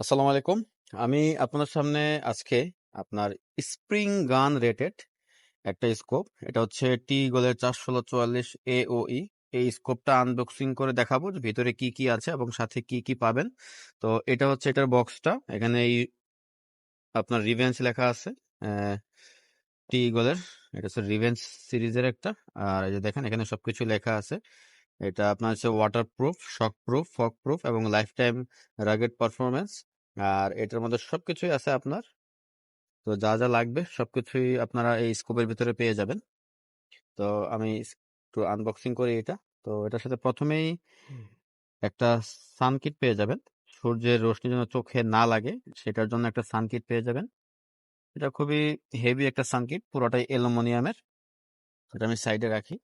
আসসালামু আলাইকুম। আমি আপনার সামনে আজকে আপনার স্প্রিং গান রেটেড একটা স্কোপ। এটা হচ্ছে টি গোলের চার ষোলো চুয়াল্লিশ এ ও ই এই স্কোপটা আনবক্সিং করে দেখাবো ভিতরে কি কি আছে এবং সাথে কি কি পাবেন। তো এটা হচ্ছে এটার বক্সটা। এখানে এই আপনার রিভেন্স লেখা আছে টি গোলের। এটা হচ্ছে রিভেন্স সিরিজের একটা। আর এই যে দেখেন, এখানে সবকিছু লেখা আছে। এটা আপনার হচ্ছে waterproof shockproof fogproof এবং লাইফ টাইম রাগেড পারফরমেন্স আর এটার মধ্যে সবকিছুই আছে আপনার। তো যা যা লাগবে সবকিছুই আপনারা এই স্কোপের ভিতরে পেয়ে যাবেন। তো আমি একটু আনবক্সিং করি এটা। তো এটার সাথে প্রথমেই একটা সানকিট পেয়ে যাবেন। সূর্যের রোশনি যেন চোখে না লাগে, সেটার জন্য একটা সানকিট পেয়ে যাবেন। এটা খুবই হেভি একটা সানকিট পুরোটাই অ্যালুমিনিয়ামের। এটা আমি সাইডে রাখি।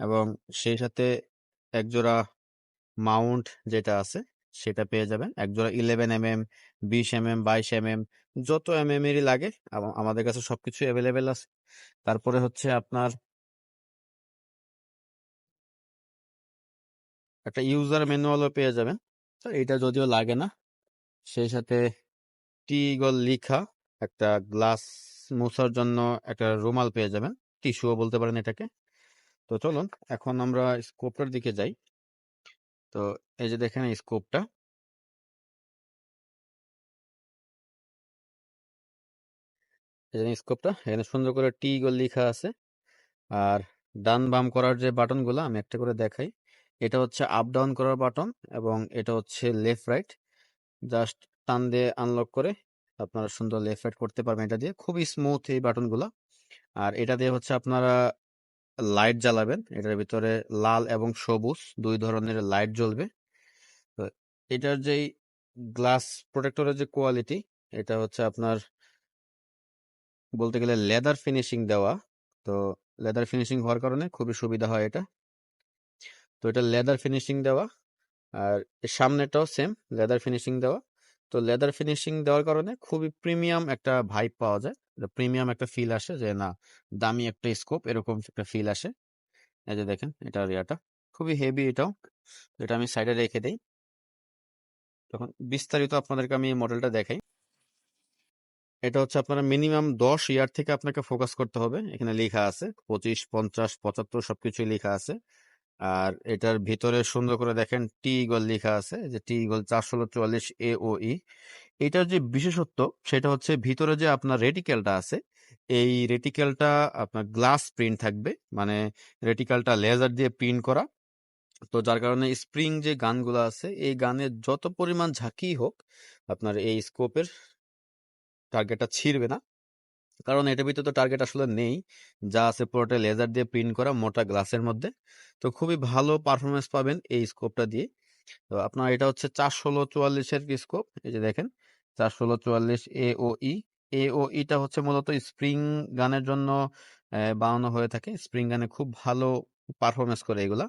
এবং সেই সাথে একজোড়া মাউন্ট যেটা আছে, সেটা পেয়ে যাবেন। একজোড়া ইলেভেন এম এম বিশ এম এম বাইশ এম এম যত এম এম এরই লাগে আমাদের কাছে সবকিছু অ্যাভেলেবেল আছে। তারপরে হচ্ছে আপনার একটা ইউজার ম্যানুয়ালও পেয়ে যাবেন। তো এটা যদিও লাগে না, সেই সাথে টিগল লিখা একটা গ্লাস মোছার জন্য একটা রুমাল পেয়ে যাবেন। টিস্যুও বলতে পারেন এটাকে। তো চলুন, এখন আমরা স্কোপটার দিকে যাই। তো এই যে দেখেন স্কোপটা এই স্কোপটা এখানে সুন্দর করে টি গোল লেখা আছে। আর ডান বাম করার যে বাটনগুলো, আমি একটা করে দেখাই। এটা হচ্ছে আপ ডাউন করার বাটন এবং এটা হচ্ছে লেফট রাইট জাস্ট টান দিয়ে আনলক করে আপনারা সুন্দর লেফট রাইট করতে পারবেন এটা দিয়ে। খুবই স্মুথ এই বাটনগুলো। আর এটা দিয়ে হচ্ছে আপনারা লাইট জ্বালাবেন। এটার ভিতরে লাল এবং সবুজ দুই ধরনের লাইট জ্বলবে। তো এটার যেই গ্লাস প্রোটেক্টরের যে কোয়ালিটি, এটা হচ্ছে আপনার বলতে গেলে লেদার ফিনিশিং দেওয়া। তো লেদার ফিনিশিং হওয়ার কারণে খুবই সুবিধা হয় এটা। তো এটা লেদার ফিনিশিং দেওয়া আর সামনেটাও সেম, লেদার ফিনিশিং দেওয়া। তো লেদার ফিনিশিং দেওয়ার কারণে খুবই প্রিমিয়াম একটা ভাইব পাওয়া যায়। প্রিমিয়াম একটা ফিল আসে যে, না, দামি একটা স্কোপ এরকম একটা ফিল আসে। এই যে দেখেন, এটা রিয়াটা খুবই হেভি এটাও এটা আমি সাইডে রেখে দেই। তখন বিস্তারিত আপনাদেরকে আমি এই মডেলটা দেখাই, এটা হচ্ছে আপনারা মিনিমাম দশ ইয়ার থেকে আপনাকে ফোকাস করতে হবে। এখানে লেখা আছে, পঁচিশ, পঞ্চাশ, পঁচাত্তর সবকিছুই লেখা আছে। আর এটার ভিতরে সুন্দর করে দেখেন টি ইগল লেখা আছে যে টি ইগল চারশো চুয়াল্লিশ এ ও ই এটার যে বিশেষত্ব, সেটা হচ্ছে ভিতরে যে আপনার রেটিক্যালটা আছে, এই রেটিক্যালটা আপনার গ্লাস প্রিন্ট থাকবে। মানে রেটিক্যালটা লেজার দিয়ে প্রিন্ট করা। তো যার কারণে স্প্রিং যে গানগুলো আছে, এই গানের যত পরিমাণ ঝাঁকি হোক, আপনার এই স্কোপের টার্গেটটা ছিঁড়বে না। কারণ এটার ভিতরে তো টার্গেট আসলে নেই। যা আছে পুরোটা লেজার দিয়ে প্রিন্ট করা মোটা গ্লাসের মধ্যে। তো খুবই ভালো পারফরমেন্স পাবেন এই স্কোপটা দিয়ে। তো আপনার এটা হচ্ছে চার ষোলো চুয়াল্লিশের স্কোপ এই যে দেখেন। চার ষোলো চুয়াল্লিশ এ ও ই এ ও ইটা হচ্ছে মূলত স্প্রিং গানের জন্য বানানো হয়ে থাকে। স্প্রিং গানে খুব ভালো পারফরমেন্স করে এগুলা।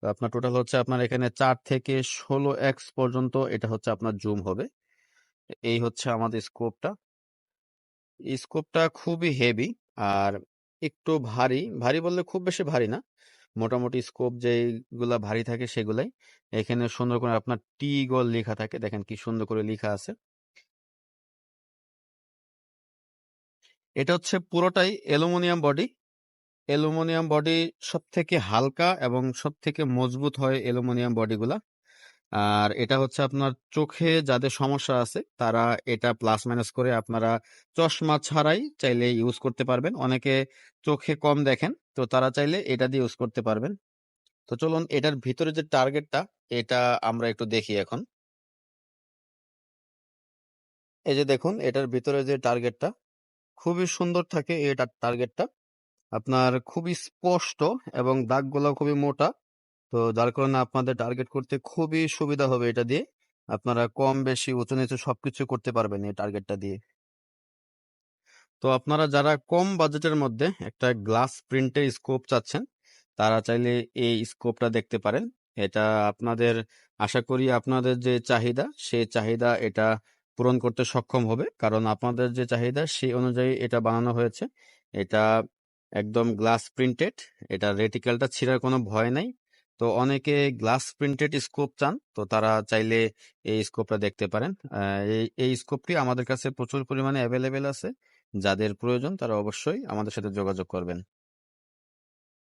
তো আপনার টোটাল হচ্ছে আপনার এখানে চার থেকে ষোলো এক্স পর্যন্ত এটা হচ্ছে আপনার জুম হবে। এই হচ্ছে আমাদের স্কোপটা। স্কোপটা খুবই হেভি আর একটু ভারী। ভারী বললে খুব বেশি ভারী না। মোটামুটি স্কোপ যেগুলা ভারী থাকে সেগুলাই। এখানে সুন্দর করে আপনার টি গোল লেখা থাকে। দেখেন কি সুন্দর করে লেখা আছে। এটা হচ্ছে পুরোটাই অ্যালুমিনিয়াম বডি। অ্যালুমিনিয়াম বডি সব থেকে হালকা এবং সব থেকে মজবুত হয় অ্যালুমিনিয়াম বডিগুলা। আর এটা হচ্ছে আপনার চোখে যাদের সমস্যা আছে, তারা এটা প্লাস মাইনাস করে আপনারা চশমা ছাড়াই চাইলে ইউজ করতে পারবেন। অনেকে চোখে কম দেখেন, তো তারা চাইলে এটা দিয়ে ইউজ করতে পারবেন। তো চলুন এটার ভিতরে যে টার্গেটটা এটা আমরা একটু দেখি এখন। এই যে দেখুন, এটার ভিতরে যে টার্গেটটা খুবই সুন্দর থাকে এটা টার্গেটটা আপনার খুবই স্পষ্ট এবং দাগগুলো খুবই মোটা। তো যার কারণে আপনাদের টার্গেট করতে খুবই সুবিধা হবে এটা দিয়ে। আপনারা কম বেশি উঁচু নিচু সবকিছু করতে পারবেন এই টার্গেটটা দিয়ে। তো আপনারা যারা কম বাজেটের মধ্যে একটা গ্লাস প্রিন্টের স্কোপ চাচ্ছেন, তারা চাইলে এই স্কোপটা দেখতে পারেন। এটা আপনাদের, আশা করি আপনাদের যে চাহিদা, সেই চাহিদা এটা পূরণ করতে সক্ষম হবে। কারণ আপনাদের যে চাহিদা, সেই অনুযায়ী এটা বানানো হয়েছে। এটা একদম গ্লাস প্রিন্টেড এটা রেটিক্যালটা ছিঁড়ার কোনো ভয় নাই। তো অনেকে গ্লাস প্রিন্টেড স্কোপ চান, তো তারা চাইলে এই স্কোপটা দেখতে পারেন। এই স্কোপটি আমাদের কাছে প্রচুর পরিমাণে অ্যাভেলেবেল আছে। যাদের প্রয়োজন তারা অবশ্যই আমাদের সাথে যোগাযোগ করবেন।